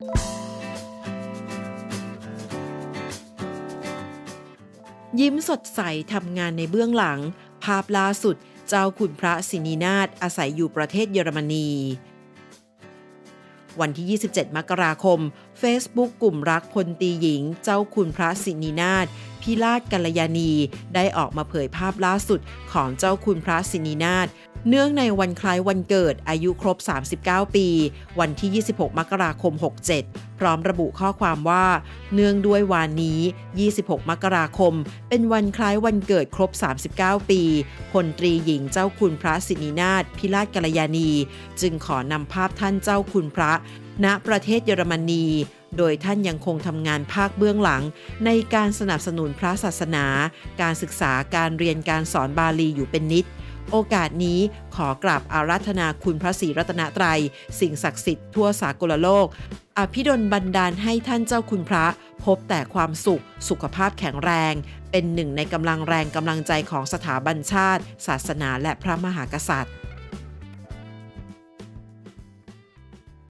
ยิ้มสดใสทำงานในเบื้องหลัง ภาพล่าสุดเจ้าคุณพระสินีนาถอาศัยอยู่ประเทศเยอรมนี วันที่ 27 มกราคม Facebook กลุ่มรักพลตีหญิง เจ้าคุณพระสินีนาถพิราชกัลยาณี ได้ออกมาเผยภาพล่าสุดของเจ้าคุณพระสินีนาถ เนื่องในวันคล้ายวันเกิดอายุครบ 39 ปี วันที่ 26 มกราคม 67 พร้อมระบุข้อความว่า เนื่องด้วยวานนี้ 26 มกราคม เป็นวันคล้ายวันเกิดครบ 39 ปีพลตรีหญิงเจ้าคุณพระสินีนาถพิราชกัลยาณี จึงขอนำภาพท่านเจ้าคุณพระ ณประเทศเยอรมนีโดยท่านยังคงทำงานภาคเบื้องหลัง ในการสนับสนุนพระศาสนา การศึกษาการเรียนการสอนบาลีอยู่เป็นนิด โอกาสนี้ขอกราบอาราธนาคุณพระศรีรัตนตรัย สิ่งศักดิ์สิทธิ์ทั่วสากลโลก อภิดลบันดาลให้ท่านเจ้าคุณพระ พบแต่ความสุข สุขภาพแข็งแรง เป็นหนึ่งในกำลังแรงกำลังใจของสถาบันชาติ ศาสนาและพระมหากษัตริย์